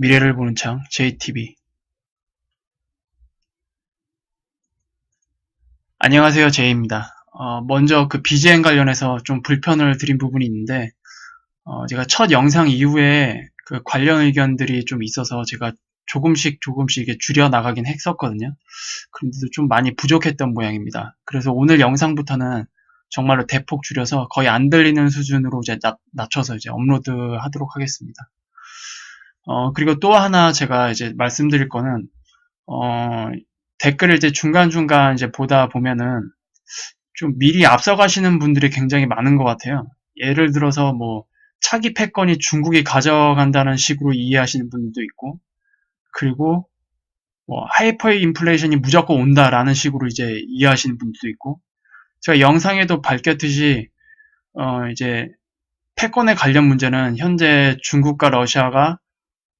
미래를 보는 창 JTB 안녕하세요 제이입니다. 어, 먼저 그 BGM 관련해서 좀 불편을 드린 부분이 있는데 어, 제가 첫 영상 이후에 그 관련 의견들이 좀 있어서 제가 조금씩 조금씩 줄여 나가긴 했었거든요. 그런데도 좀 많이 부족했던 모양입니다. 그래서 오늘 영상부터는 정말로 대폭 줄여서 거의 안 들리는 수준으로 이제 낮, 낮춰서 이제 업로드 하도록 하겠습니다. 어, 그리고 또 하나 제가 이제 말씀드릴 거는, 어, 댓글을 이제 중간중간 이제 보다 보면은 좀 미리 앞서가시는 분들이 굉장히 많은 것 같아요. 예를 들어서 뭐 차기 패권이 중국이 가져간다는 식으로 이해하시는 분들도 있고, 그리고 뭐 하이퍼 인플레이션이 무조건 온다라는 식으로 이제 이해하시는 분들도 있고, 제가 영상에도 밝혔듯이 어 이제 패권에 관련 문제는 현재 중국과 러시아가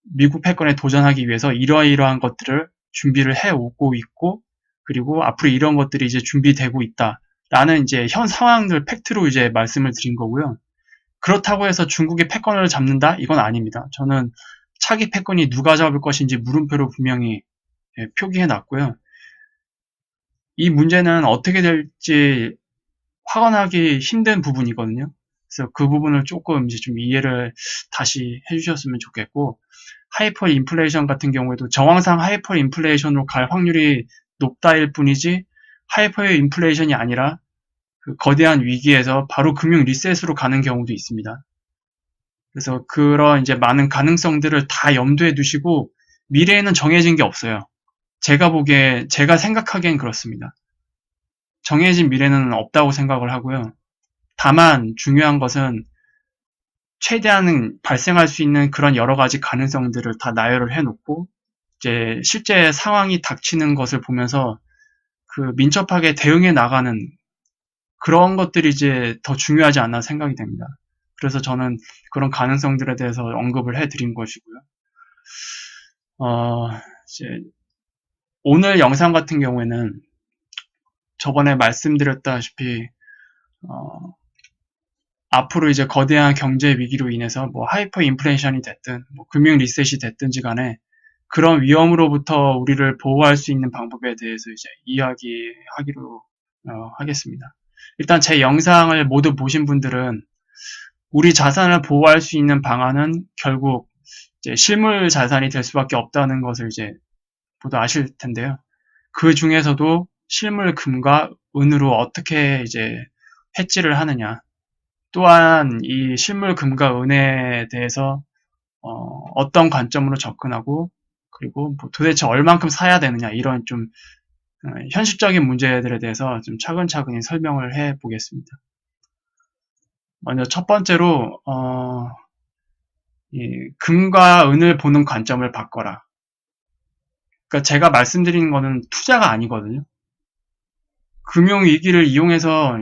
미국 패권에 도전하기 위해서 이러이러한 것들을 준비를 해 오고 있고 그리고 앞으로 이런 것들이 이제 준비되고 있다라는 이제 현 상황들 팩트로 이제 말씀을 드린 거고요. 그렇다고 해서 중국이 패권을 잡는다? 이건 아닙니다. 저는 차기 패권이 누가 잡을 것인지 물음표로 분명히 예, 표기해 놨고요. 이 문제는 어떻게 될지 확언하기 힘든 부분이거든요. 그래서 그 부분을 조금 이제 좀 이해를 다시 해주셨으면 좋겠고, 하이퍼 인플레이션 같은 경우에도 정황상 하이퍼 인플레이션으로 갈 확률이 높다일 뿐이지, 하이퍼 인플레이션이 아니라 그 거대한 위기에서 바로 금융 리셋으로 가는 경우도 있습니다. 그래서 그런 이제 많은 가능성들을 다 염두에 두시고 미래에는 정해진 게 없어요. 제가 보기에 제가 생각하기엔 그렇습니다. 정해진 미래는 없다고 생각을 하고요. 다만 중요한 것은 최대한 발생할 수 있는 그런 여러 가지 가능성들을 다 나열을 해놓고 이제 실제 상황이 닥치는 것을 보면서 그 민첩하게 대응해 나가는 그런 것들이 이제 더 중요하지 않나 생각이 됩니다. 그래서 저는 그런 가능성들에 대해서 언급을 해드린 것이고요. 어, 이제 오늘 영상 같은 경우에는 저번에 말씀드렸다시피 어, 앞으로 이제 거대한 경제 위기로 인해서 뭐 하이퍼 인플레이션이 됐든 뭐 금융 리셋이 됐든지 간에 그런 위험으로부터 우리를 보호할 수 있는 방법에 대해서 이제 이야기하기로 어, 하겠습니다. 일단 제 영상을 모두 보신 분들은 우리 자산을 보호할 수 있는 방안은 결국 실물 자산이 될 수밖에 없다는 것을 이제 모두 아실 텐데요. 그 중에서도 실물 금과 은으로 어떻게 이제 해지를 하느냐. 또한 이 실물 금과 은에 대해서 어, 떤 관점으로 접근하고 그리고 뭐 도대체 얼만큼 사야 되느냐 이런 좀 어, 현실적인 문제들에 대해서 좀 차근차근히 설명을 해 보겠습니다. 먼저 첫 번째로 어, 금과 은을 보는 관점을 바꿔라. 그러니까 제가 말씀드리는 거는 투자가 아니거든요. 금융 위기를 이용해서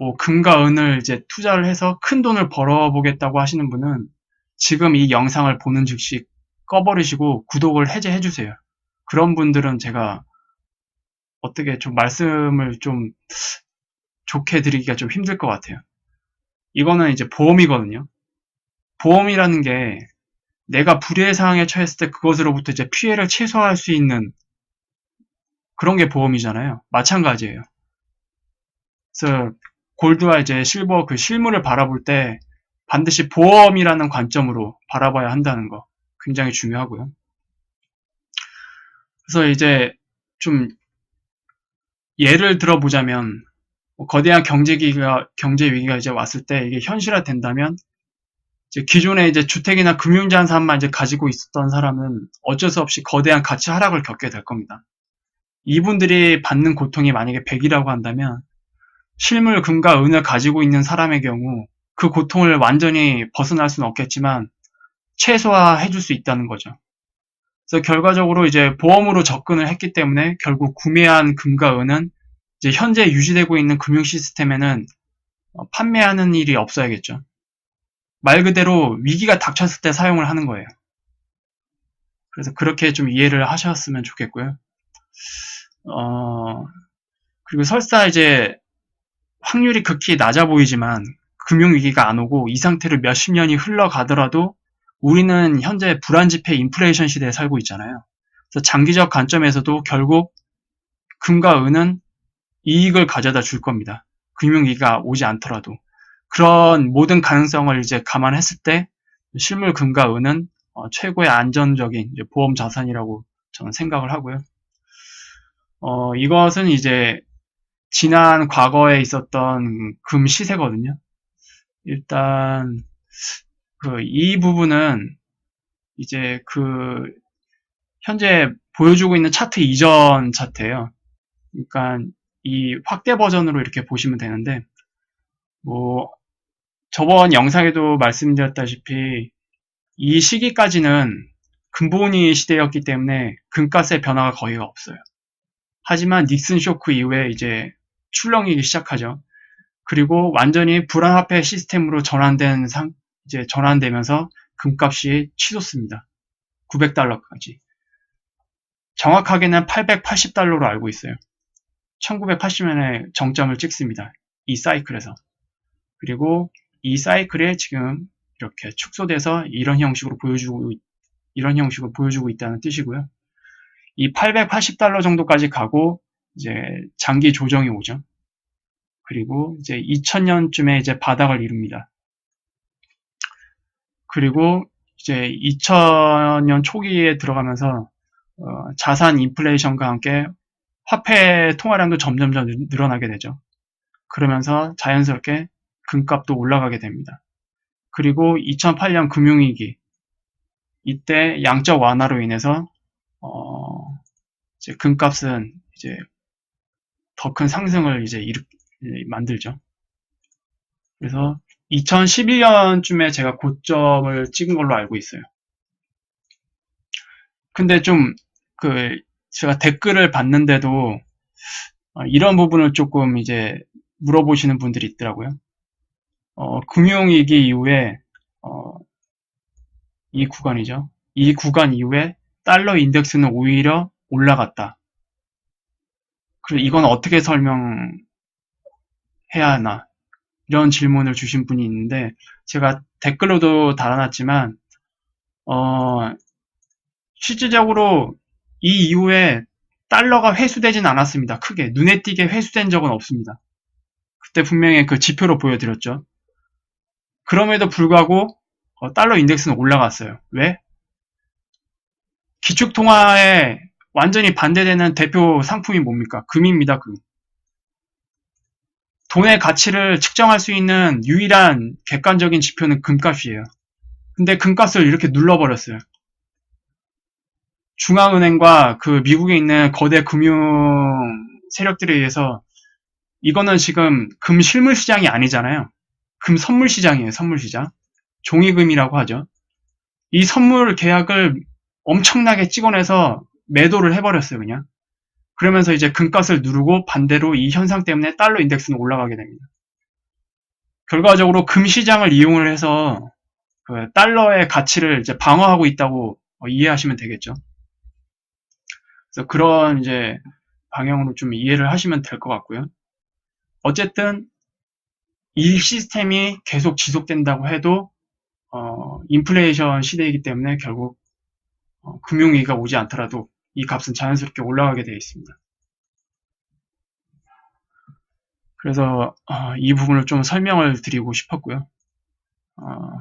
뭐 금과 은을 이제 투자를 해서 큰 돈을 벌어보겠다고 하시는 분은 지금 이 영상을 보는 즉시 꺼버리시고 구독을 해제해 주세요. 그런 분들은 제가 어떻게 좀 말씀을 좀 좋게 드리기가 좀 힘들 것 같아요. 이거는 이제 보험이거든요. 보험이라는 게 내가 불의의 상황에 처했을 때 그것으로부터 이제 피해를 최소화할 수 있는 그런 게 보험이잖아요. 마찬가지예요. 그래서 골드와 이제 실버 그 실물을 바라볼 때 반드시 보험이라는 관점으로 바라봐야 한다는 거 굉장히 중요하고요. 그래서 이제 좀 예를 들어보자면 뭐 거대한 경제 위기가 경제 위기가 이제 왔을 때 이게 현실화 된다면 이제 기존에 이제 주택이나 금융자산만 이제 가지고 있었던 사람은 어쩔 수 없이 거대한 가치 하락을 겪게 될 겁니다. 이분들이 받는 고통이 만약에 100이라고 한다면 실물 금과 은을 가지고 있는 사람의 경우 그 고통을 완전히 벗어날 수는 없겠지만 최소화해 줄 수 있다는 거죠. 그래서 결과적으로 이제 보험으로 접근을 했기 때문에 결국 구매한 금과 은은 이제 현재 유지되고 있는 금융 시스템에는 어, 판매하는 일이 없어야겠죠. 말 그대로 위기가 닥쳤을 때 사용을 하는 거예요. 그래서 그렇게 좀 이해를 하셨으면 좋겠고요. 어, 그리고 설사 이제 확률이 극히 낮아 보이지만 금융위기가 안 오고 이 상태로 몇십 년이 흘러가더라도 우리는 현재 불안지폐 인플레이션 시대에 살고 있잖아요. 그래서 장기적 관점에서도 결국 금과 은은 이익을 가져다 줄 겁니다. 금융위기가 오지 않더라도. 그런 모든 가능성을 이제 감안했을 때 실물 금과 은은 어, 최고의 안전적인 보험 자산이라고 저는 생각을 하고요. 어, 이것은 이제 지난 과거에 있었던 금 시세거든요. 일단 그 이 부분은 이제 그 현재 보여주고 있는 차트 이전 차트예요. 그러니까 이 확대 버전으로 이렇게 보시면 되는데 뭐 저번 영상에도 말씀드렸다시피 이 시기까지는 근본위 시대였기 때문에 금값의 변화가 거의 없어요. 하지만 닉슨 쇼크 이후에 이제 출렁이기 시작하죠. 그리고 완전히 불안화폐 시스템으로 전환된 상, 이제 전환되면서 금값이 치솟습니다. 900달러까지. 정확하게는 880달러로 알고 있어요. 1980년에 정점을 찍습니다. 이 사이클에서. 그리고 이 사이클에 지금 이렇게 축소돼서 이런 형식으로 보여주고, 이런 형식으로 보여주고 있다는 뜻이고요. 이 880달러 정도까지 가고, 이제 장기 조정이 오죠. 그리고 이제 2000년쯤에 이제 바닥을 이룹니다. 그리고 이제 2000년 초기에 들어가면서 어, 자산 인플레이션과 함께 화폐 통화량도 점점점 늘어나게 되죠. 그러면서 자연스럽게 금값도 올라가게 됩니다. 그리고 2008년 금융위기 이때 양적 완화로 인해서 어, 이제 금값은 이제 더 큰 상승을 이제 일으, 만들죠. 그래서 2011년쯤에 제가 고점을 찍은 걸로 알고 있어요. 근데 좀, 그, 제가 댓글을 봤는데도, 어, 이런 부분을 조금 이제 물어보시는 분들이 있더라고요. 어, 금융위기 이후에, 어, 이 구간이죠. 이 구간 이후에 달러 인덱스는 오히려 올라갔다. 그리고 이건 어떻게 설명해야 하나. 이런 질문을 주신 분이 있는데, 제가 댓글로도 달아놨지만, 어, 실질적으로 이 이후에 달러가 회수되진 않았습니다. 크게. 눈에 띄게 회수된 적은 없습니다. 그때 분명히 그 지표로 보여드렸죠. 그럼에도 불구하고 어, 달러 인덱스는 올라갔어요. 왜? 기축통화에 완전히 반대되는 대표 상품이 뭡니까? 금입니다, 금. 돈의 가치를 측정할 수 있는 유일한 객관적인 지표는 금값이에요. 근데 금값을 이렇게 눌러버렸어요. 중앙은행과 그 미국에 있는 거대 금융 세력들에 의해서 이거는 지금 금 실물 시장이 아니잖아요. 금 선물 시장이에요, 선물 시장. 종이금이라고 하죠. 이 선물 계약을 엄청나게 찍어내서 매도를 해버렸어요, 그냥. 그러면서 이제 금값을 누르고 반대로 이 현상 때문에 달러 인덱스는 올라가게 됩니다. 결과적으로 금 시장을 이용을 해서 그 달러의 가치를 이제 방어하고 있다고 이해하시면 되겠죠. 그래서 그런 이제 방향으로 좀 이해를 하시면 될 것 같고요. 어쨌든 이 시스템이 계속 지속된다고 해도 어, 인플레이션 시대이기 때문에 결국 어, 금융위기가 오지 않더라도 이 값은 자연스럽게 올라가게 되어 있습니다. 그래서 어, 이 부분을 좀 설명을 드리고 싶었고요. 어,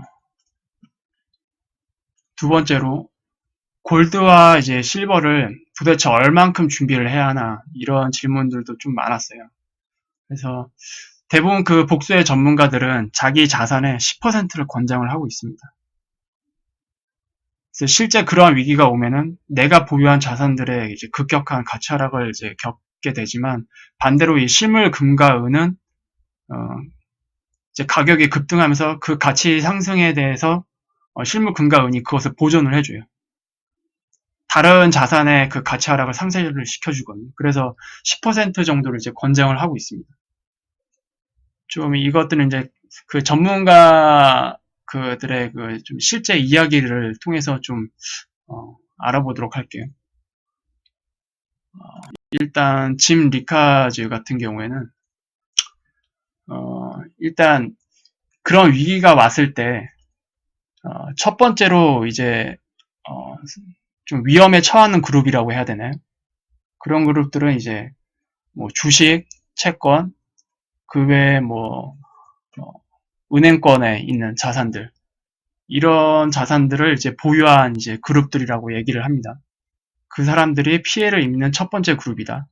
두 번째로 골드와 이제 실버를 도대체 얼만큼 준비를 해야 하나 이런 질문들도 좀 많았어요. 그래서 대부분 그 복수의 전문가들은 자기 자산의 10%를 권장을 하고 있습니다. 실제 그러한 위기가 오면은 내가 보유한 자산들의 이제 급격한 가치 하락을 이제 겪게 되지만 반대로 이 실물 금과 은은 어 이제 가격이 급등하면서 그 가치 상승에 대해서 어 실물 금과 은이 그것을 보존을 해줘요. 다른 자산의 그 가치 하락을 상쇄를 시켜주거든요. 그래서 10% 정도를 이제 권장을 하고 있습니다. 좀 이것들은 이제 그 전문가 그들의 그 좀 실제 이야기를 통해서 좀 어, 알아보도록 할게요. 어, 일단 짐 리카즈 같은 경우에는 어, 일단 그런 위기가 왔을 때 어, 첫 번째로 이제 어, 좀 위험에 처하는 그룹이라고 해야 되나요? 그런 그룹들은 이제 뭐 주식, 채권, 그 외에 뭐 어, 은행권에 있는 자산들 이런 자산들을 이제 보유한 이제 그룹들이라고 얘기를 합니다. 그 사람들이 피해를 입는 첫 번째 그룹이다.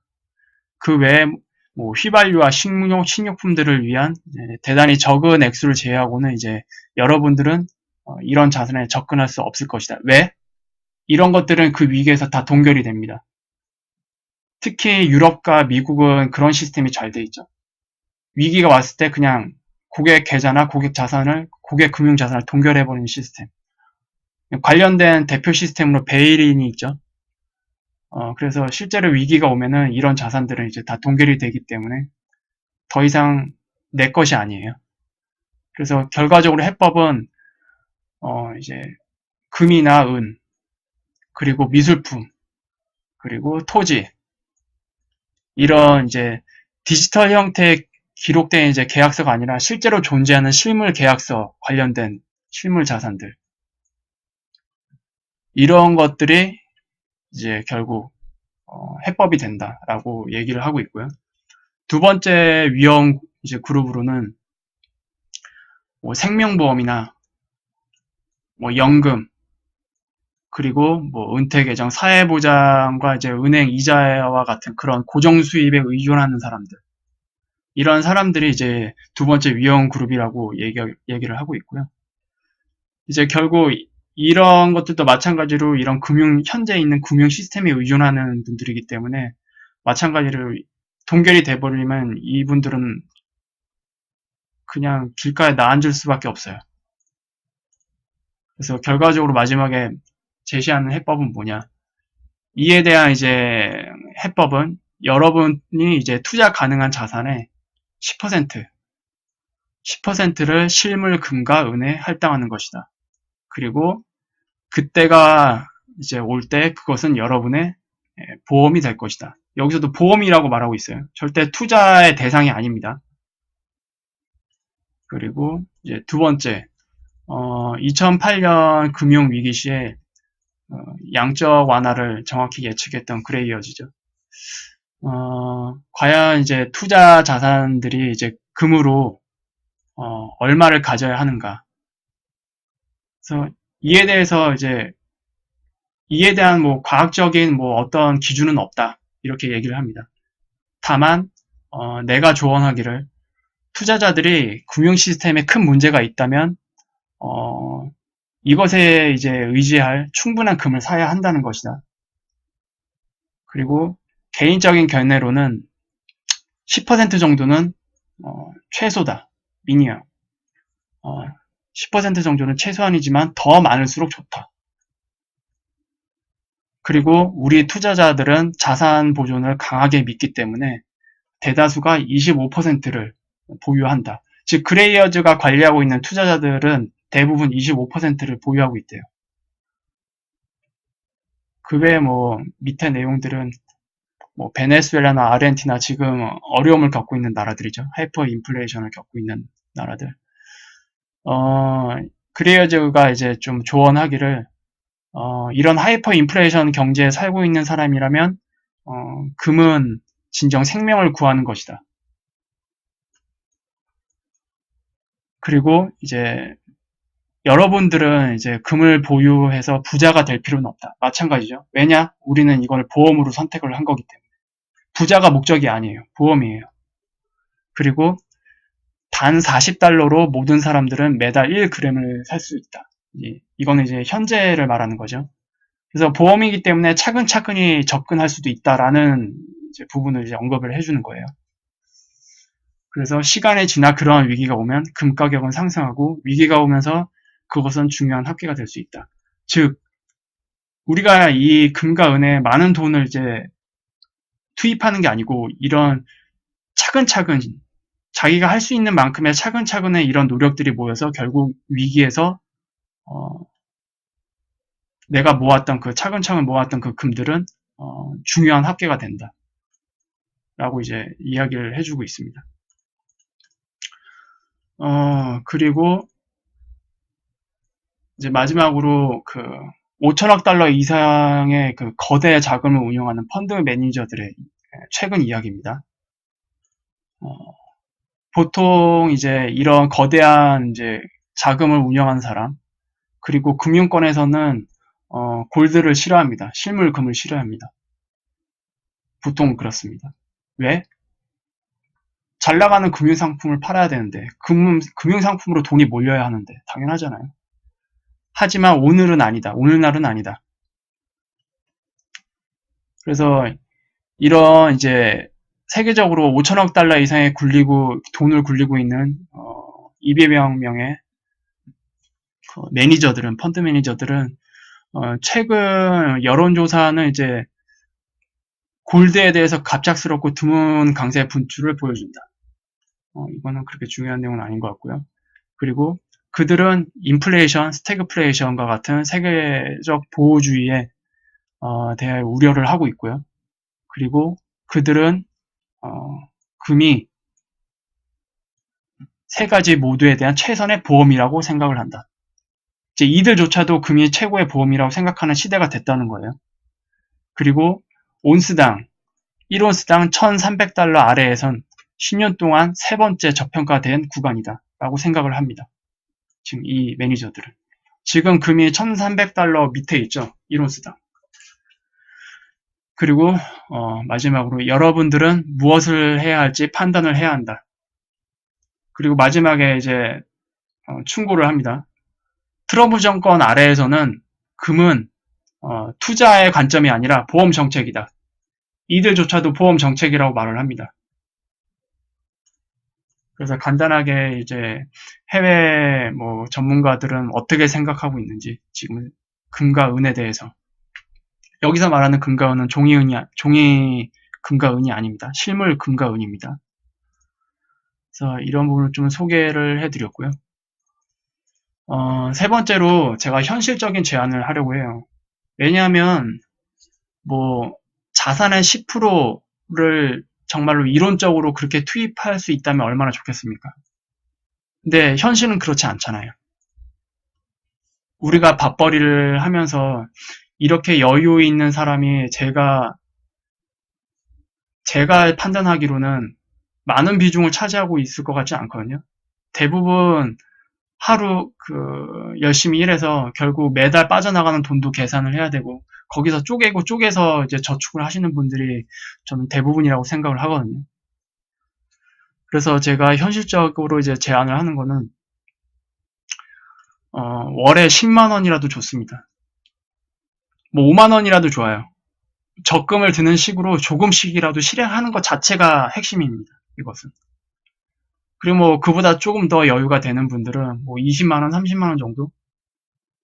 그 외에 뭐 휘발유와 식료, 식료품들을 위한 대단히 적은 액수를 제외하고는 이제 여러분들은 어, 이런 자산에 접근할 수 없을 것이다. 왜? 이런 것들은 그 위기에서 다 동결이 됩니다. 특히 유럽과 미국은 그런 시스템이 잘 돼 있죠. 위기가 왔을 때 그냥 고객 계좌나 고객 자산을 고객 금융 자산을 동결해 버리는 시스템. 관련된 대표 시스템으로 베일인이 있죠. 어, 그래서 실제로 위기가 오면은 이런 자산들은 이제 다 동결이 되기 때문에 더 이상 내 것이 아니에요. 그래서 결과적으로 해법은 어, 이제 금이나 은 그리고 미술품 그리고 토지 이런 이제 디지털 형태의 기록된 이제 계약서가 아니라 실제로 존재하는 실물 계약서 관련된 실물 자산들 이런 것들이 이제 결국 어, 해법이 된다라고 얘기를 하고 있고요. 두 번째 위험 이제 그룹으로는 뭐 생명보험이나 뭐 연금 그리고 뭐 은퇴 계정, 사회보장과 이제 은행 이자와 같은 그런 고정 수입에 의존하는 사람들 이런 사람들이 이제 두 번째 위험 그룹이라고 얘기, 얘기를 하고 있고요. 이제 결국 이런 것들도 마찬가지로 이런 금융, 현재 있는 금융 시스템에 의존하는 분들이기 때문에 마찬가지로 동결이 돼버리면 이분들은 그냥 길가에 나앉을 수밖에 없어요. 그래서 결과적으로 마지막에 제시하는 해법은 뭐냐. 이에 대한 이제 해법은 여러분이 이제 투자 가능한 자산의 10%, 10%를 실물 금과 은에 할당하는 것이다. 그리고 그때가 이제 올 때 그것은 여러분의 예, 보험이 될 것이다. 여기서도 보험이라고 말하고 있어요. 절대 투자의 대상이 아닙니다. 그리고 이제 두 번째, 어, 2008년 금융 위기 시에 어, 양적 완화를 정확히 예측했던 그레이어즈죠. 어, 과연 이제 투자 자산들이 이제 금으로 어, 얼마를 가져야 하는가. 그래서 이에 대해서 이제 이에 대한 뭐 과학적인 뭐 어떤 기준은 없다 이렇게 얘기를 합니다. 다만 어, 내가 조언하기를 투자자들이 금융 시스템에 큰 문제가 있다면 어, 이것에 이제 의지할 충분한 금을 사야 한다는 것이다. 그리고 개인적인 견해로는 10% 정도는 어, 최소다. 미니어. 어, 10% 정도는 최소한이지만 더 많을수록 좋다. 그리고 우리 투자자들은 자산 보존을 강하게 믿기 때문에 대다수가 25%를 보유한다. 즉 그레이어즈가 관리하고 있는 투자자들은 대부분 25%를 보유하고 있대요. 그 외에 뭐 밑에 내용들은 뭐 베네수엘라나 아르헨티나 지금 어려움을 겪고 있는 나라들이죠. 하이퍼 인플레이션을 겪고 있는 나라들. 어, 그레이어즈가 이제 좀 조언하기를 어, 이런 하이퍼 인플레이션 경제에 살고 있는 사람이라면 어, 금은 진정 생명을 구하는 것이다. 그리고 이제 여러분들은 이제 금을 보유해서 부자가 될 필요는 없다. 마찬가지죠. 왜냐? 우리는 이걸 보험으로 선택을 한 거기 때문에. 부자가 목적이 아니에요. 보험이에요. 그리고 단 40달러로 모든 사람들은 매달 1g을 살 수 있다. 이거는 이제 현재를 말하는 거죠. 그래서 보험이기 때문에 차근차근히 접근할 수도 있다라는 부분을 이제 언급을 해주는 거예요. 그래서 시간이 지나 그러한 위기가 오면 금 가격은 상승하고 위기가 오면서 그것은 중요한 합계가 될 수 있다. 즉, 우리가 이 금과 은에 많은 돈을 이제 투입하는 게 아니고 이런 차근차근 자기가 할 수 있는 만큼의 차근차근의 이런 노력들이 모여서 결국 위기에서 어, 내가 모았던 그 차근차근 모았던 그 금들은 어, 중요한 합계가 된다. 라고 이제 이야기를 해주고 있습니다. 어, 그리고 이제 마지막으로 그 5천억 달러 이상의 그 거대 자금을 운영하는 펀드 매니저들의 최근 이야기입니다. 어, 보통 이제 이런 거대한 이제 자금을 운영하는 사람, 그리고 금융권에서는 어, 골드를 싫어합니다. 실물금을 싫어합니다. 보통 그렇습니다. 왜? 잘 나가는 금융상품을 팔아야 되는데 금, 금융상품으로 돈이 몰려야 하는데 당연하잖아요. 하지만 오늘은 아니다. 오늘날은 아니다. 그래서 이런 이제 세계적으로 5천억 달러 이상의 굴리고 돈을 굴리고 있는 어, 200여 명의 그 매니저들은 펀드 매니저들은 어, 최근 여론조사는 이제 골드에 대해서 갑작스럽고 드문 강세 분출을 보여준다. 어, 이거는 그렇게 중요한 내용은 아닌 것 같고요. 그리고 그들은 인플레이션, 스태그플레이션과 같은 세계적 보호주의에 어, 대해 우려를 하고 있고요. 그리고 그들은 어, 금이 세 가지 모두에 대한 최선의 보험이라고 생각을 한다. 이제 이들조차도 금이 최고의 보험이라고 생각하는 시대가 됐다는 거예요. 그리고 온스당 1온스당 1,300달러 아래에선 10년 동안 세 번째 저평가된 구간이다 라고 생각을 합니다. 지금 이 매니저들은. 지금 금이 1300달러 밑에 있죠. 1온스당. 그리고 어, 마지막으로 여러분들은 무엇을 해야 할지 판단을 해야 한다. 그리고 마지막에 이제 어, 충고를 합니다. 트럼프 정권 아래에서는 금은 어, 투자의 관점이 아니라 보험 정책이다. 이들조차도 보험 정책이라고 말을 합니다. 그래서 간단하게 이제 해외 뭐 전문가들은 어떻게 생각하고 있는지 지금 금과 은에 대해서 여기서 말하는 금과 은은 종이 은이 종이 금과 은이 아닙니다. 실물 금과 은입니다. 그래서 이런 부분을 좀 소개를 해드렸고요. 어, 세 번째로 제가 현실적인 제안을 하려고 해요. 왜냐하면 뭐 자산의 10%를 정말로 이론적으로 그렇게 투입할 수 있다면 얼마나 좋겠습니까? 근데 현실은 그렇지 않잖아요. 우리가 밥벌이를 하면서 이렇게 여유 있는 사람이 제가 제가 판단하기로는 많은 비중을 차지하고 있을 것 같지 않거든요. 대부분 하루 그 열심히 일해서 결국 매달 빠져나가는 돈도 계산을 해야 되고 거기서 쪼개고 쪼개서 이제 저축을 하시는 분들이 저는 대부분이라고 생각을 하거든요. 그래서 제가 현실적으로 이제 제안을 하는 거는 어, 월에 10만 원이라도 좋습니다. 뭐 5만 원이라도 좋아요. 적금을 드는 식으로 조금씩이라도 실행하는 것 자체가 핵심입니다. 이것은. 그리고 뭐 그보다 조금 더 여유가 되는 분들은 뭐 20만 원, 30만 원 정도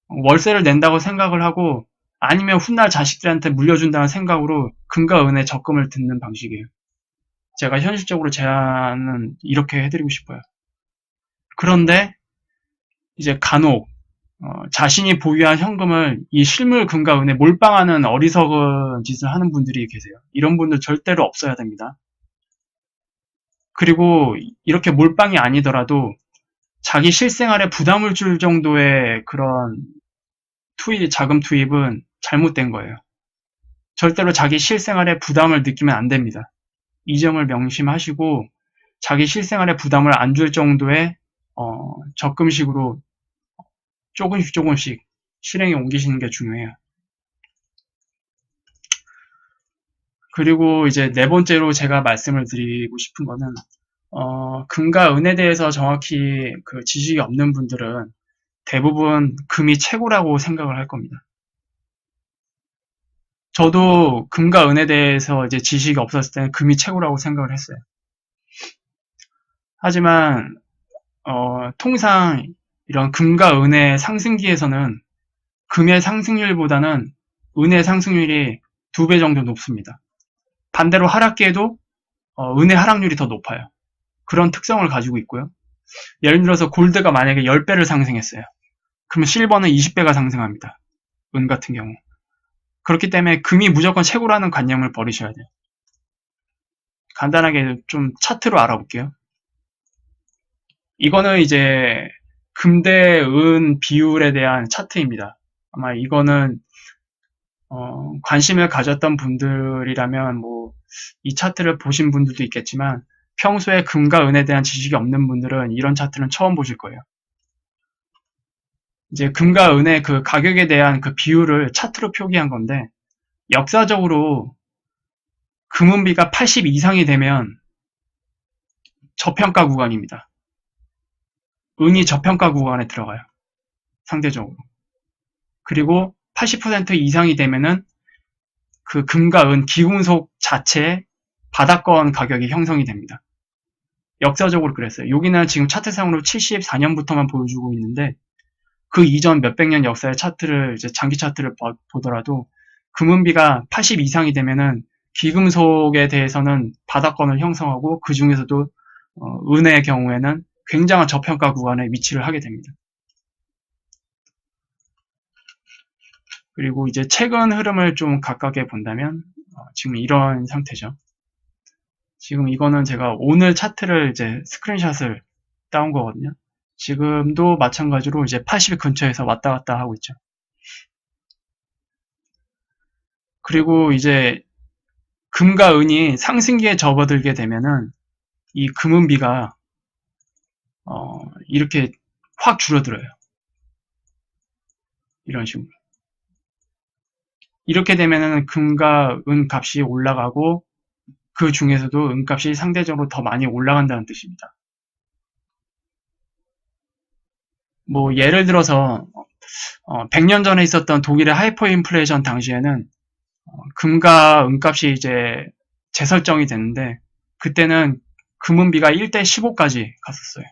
월세를 낸다고 생각을 하고 아니면 훗날 자식들한테 물려준다는 생각으로 금과 은에 적금을 듣는 방식이에요. 제가 현실적으로 제안은 이렇게 해드리고 싶어요. 그런데 이제 간혹 어, 자신이 보유한 현금을 이 실물 금과 은에 몰빵하는 어리석은 짓을 하는 분들이 계세요. 이런 분들 절대로 없어야 됩니다. 그리고 이렇게 몰빵이 아니더라도 자기 실생활에 부담을 줄 정도의 그런 투입, 자금 투입은 잘못된 거예요. 절대로 자기 실생활에 부담을 느끼면 안 됩니다. 이 점을 명심하시고 자기 실생활에 부담을 안 줄 정도의 어, 적금식으로 조금씩 조금씩 실행에 옮기시는 게 중요해요. 그리고 이제 네 번째로 제가 말씀을 드리고 싶은 거는 어, 금과 은에 대해서 정확히 그 지식이 없는 분들은 대부분 금이 최고라고 생각을 할 겁니다. 저도 금과 은에 대해서 이제 지식이 없었을 때는 금이 최고라고 생각을 했어요. 하지만 어, 통상 이런 금과 은의 상승기에서는 금의 상승률보다는 은의 상승률이 두 배 정도 높습니다. 반대로 하락기에도 어, 은의 하락률이 더 높아요. 그런 특성을 가지고 있고요. 예를 들어서 골드가 만약에 10배를 상승했어요. 그러면 실버는 20배가 상승합니다. 은 같은 경우. 그렇기 때문에 금이 무조건 최고라는 관념을 버리셔야 돼요. 간단하게 좀 차트로 알아볼게요. 이거는 이제 금대 은 비율에 대한 차트입니다. 아마 이거는 어, 관심을 가졌던 분들이라면 뭐 이 차트를 보신 분들도 있겠지만 평소에 금과 은에 대한 지식이 없는 분들은 이런 차트는 처음 보실 거예요. 이제 금과 은의 그 가격에 대한 그 비율을 차트로 표기한 건데 역사적으로 금은비가 80 이상이 되면 저평가 구간입니다. 은이 저평가 구간에 들어가요. 상대적으로. 그리고 80% 이상이 되면은 그 금과 은 기금속 자체의 바닥권 가격이 형성이 됩니다. 역사적으로 그랬어요. 여기는 지금 차트상으로 74년부터만 보여주고 있는데 그 이전 몇백 년 역사의 차트를 이제 장기 차트를 보더라도 금은비가 80 이상이 되면은 기금속에 대해서는 바닥권을 형성하고 그 중에서도 어, 은의 경우에는 굉장한 저평가 구간에 위치를 하게 됩니다. 그리고 이제 최근 흐름을 좀 가깝게 본다면 어, 지금 이런 상태죠. 지금 이거는 제가 오늘 차트를 이제 스크린샷을 따온 거거든요. 지금도 마찬가지로 이제 80 근처에서 왔다 갔다 하고 있죠. 그리고 이제 금과 은이 상승기에 접어들게 되면은 이 금은비가 어 이렇게 확 줄어들어요. 이런 식으로. 이렇게 되면은 금과 은 값이 올라가고 그 중에서도 은 값이 상대적으로 더 많이 올라간다는 뜻입니다. 뭐 예를 들어서 어, 100년 전에 있었던 독일의 하이퍼 인플레이션 당시에는 어, 금과 은값이 이제 재설정이 됐는데 그때는 금은비가 1대 15까지 갔었어요.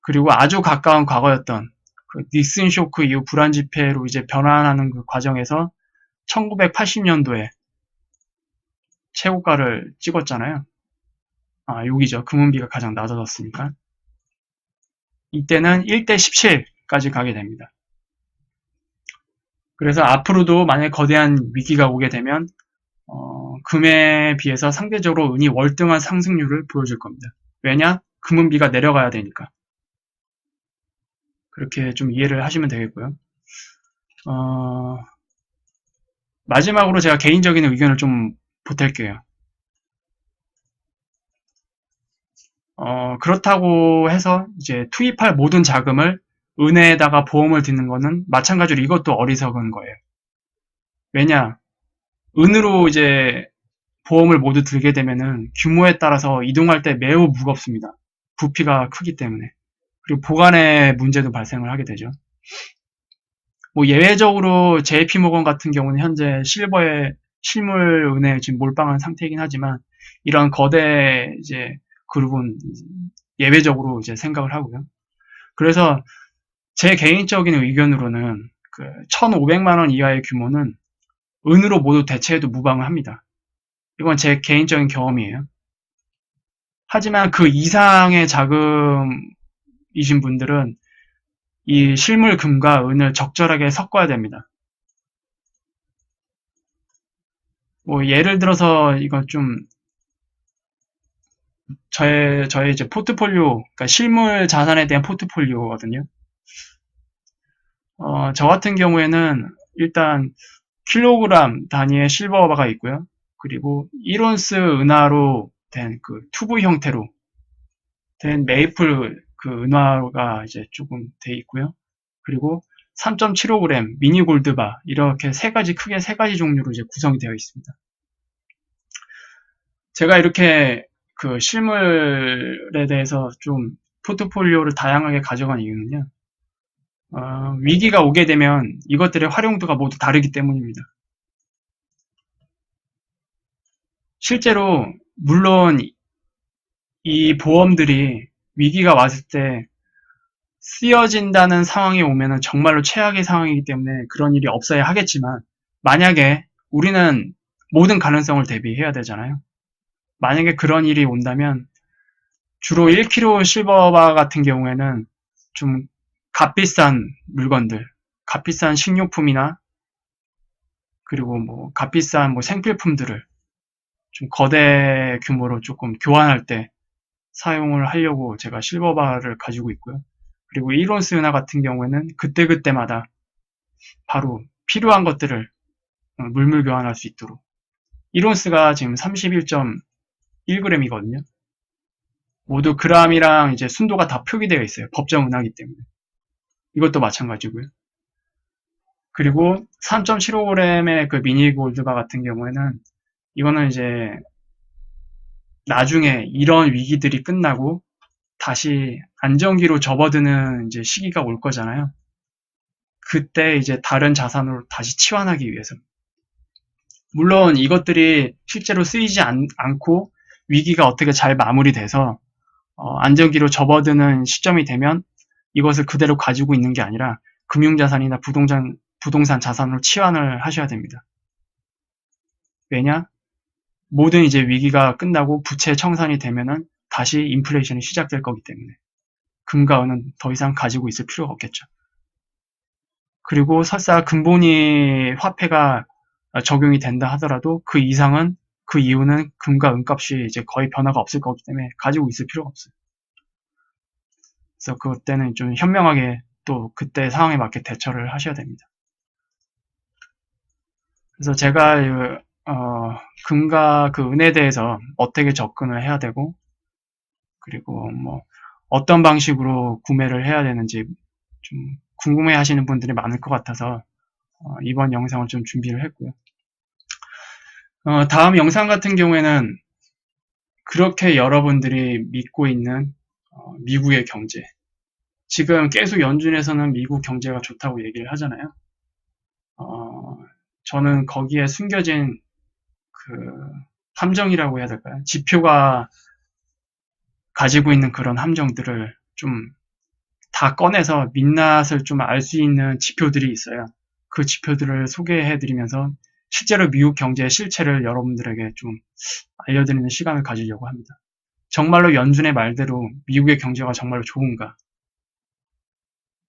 그리고 아주 가까운 과거였던 그 닉슨 쇼크 이후 불안 지폐로 이제 변환하는 그 과정에서 1980년도에 최고가를 찍었잖아요. 아, 여기죠. 금은비가 가장 낮아졌으니까. 이때는 1대 17까지 가게 됩니다. 그래서 앞으로도 만약 거대한 위기가 오게 되면 어, 금에 비해서 상대적으로 은이 월등한 상승률을 보여줄 겁니다. 왜냐? 금은비가 내려가야 되니까. 그렇게 좀 이해를 하시면 되겠고요. 어, 마지막으로 제가 개인적인 의견을 좀 보탤게요. 어, 그렇다고 해서 이제 투입할 모든 자금을 은행에다가 보험을 드는 거는 마찬가지로 이것도 어리석은 거예요. 왜냐? 은으로 이제 보험을 모두 들게 되면은 규모에 따라서 이동할 때 매우 무겁습니다. 부피가 크기 때문에. 그리고 보관의 문제도 발생을 하게 되죠. 뭐 예외적으로 JP모건 같은 경우는 현재 실버의 실물 은에 지금 몰빵한 상태이긴 하지만 이런 거대 이제 그룹은 예외적으로 이제 생각을 하고요. 그래서 제 개인적인 의견으로는 그 1,500만 원 이하의 규모는 은으로 모두 대체해도 무방을 합니다. 이건 제 개인적인 경험이에요. 하지만 그 이상의 자금 이신 분들은 이 실물 금과 은을 적절하게 섞어야 됩니다. 뭐 예를 들어서 이건 좀 저의 저의 이제 포트폴리오, 그러니까 실물 자산에 대한 포트폴리오거든요. 어, 저 같은 경우에는 일단 킬로그램 단위의 실버바가 있고요. 그리고 1온스 은화로 된그 투브 형태로 된 메이플 그 은화가 이제 조금 돼 있고요. 그리고 3.75g 미니 골드바 이렇게 세 가지 크게 세 가지 종류로 이제 구성이 되어 있습니다. 제가 이렇게 그 실물에 대해서 좀 포트폴리오를 다양하게 가져간 이유는요. 어, 위기가 오게 되면 이것들의 활용도가 모두 다르기 때문입니다. 실제로 물론 이 보험들이 위기가 왔을 때 쓰여진다는 상황이 오면 정말로 최악의 상황이기 때문에 그런 일이 없어야 하겠지만 만약에 우리는 모든 가능성을 대비해야 되잖아요. 만약에 그런 일이 온다면 주로 1kg 실버바 같은 경우에는 좀 값비싼 물건들, 값비싼 식료품이나 그리고 뭐 값비싼 뭐 생필품들을 좀 거대 규모로 조금 교환할 때 사용을 하려고 제가 실버바를 가지고 있고요. 그리고 이론스 은하 같은 경우에는 그때그때마다 바로 필요한 것들을 어, 물물 교환할 수 있도록 이론스가 지금 31.1g이거든요. 모두 그람이랑 이제 순도가 다 표기되어 있어요. 법정 은하기 때문에. 이것도 마찬가지고요. 그리고 3.75g의 그 미니 골드바 같은 경우에는 이거는 이제 나중에 이런 위기들이 끝나고 다시 안정기로 접어드는 이제 시기가 올 거잖아요. 그때 이제 다른 자산으로 다시 치환하기 위해서. 물론 이것들이 실제로 쓰이지 않, 고 위기가 어떻게 잘 마무리돼서 어, 안정기로 접어드는 시점이 되면 이것을 그대로 가지고 있는 게 아니라 금융자산이나 부동산, 부동산 자산으로 치환을 하셔야 됩니다. 왜냐? 모든 이제 위기가 끝나고 부채 청산이 되면은 다시 인플레이션이 시작될 거기 때문에 금과 은은 더 이상 가지고 있을 필요가 없겠죠. 그리고 설사 근본이 화폐가 적용이 된다 하더라도 그 이상은 그 이유는 금과 은값이 이제 거의 변화가 없을 거기 때문에 가지고 있을 필요가 없어요. 그래서 그때는 좀 현명하게 또 그때 상황에 맞게 대처를 하셔야 됩니다. 그래서 제가 어, 금과 그 은에 대해서 어떻게 접근을 해야 되고 그리고 뭐 어떤 방식으로 구매를 해야 되는지 좀 궁금해 하시는 분들이 많을 것 같아서 어, 이번 영상을 좀 준비를 했고요. 어, 다음 영상 같은 경우에는 그렇게 여러분들이 믿고 있는 어, 미국의 경제 지금 계속 연준에서는 미국 경제가 좋다고 얘기를 하잖아요. 어, 저는 거기에 숨겨진 그 함정이라고 해야 될까요? 지표가 가지고 있는 그런 함정들을 좀 다 꺼내서 민낯을 좀 알 수 있는 지표들이 있어요. 그 지표들을 소개해드리면서 실제로 미국 경제의 실체를 여러분들에게 좀 알려드리는 시간을 가지려고 합니다. 정말로 연준의 말대로 미국의 경제가 정말로 좋은가?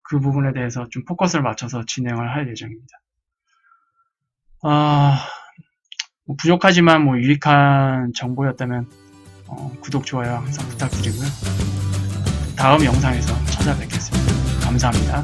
그 부분에 대해서 좀 포커스를 맞춰서 진행을 할 예정입니다. 아, 뭐 부족하지만 뭐 유익한 정보였다면 어, 구독, 좋아요 항상 부탁드리고요. 다음 영상에서 찾아뵙겠습니다. 감사합니다.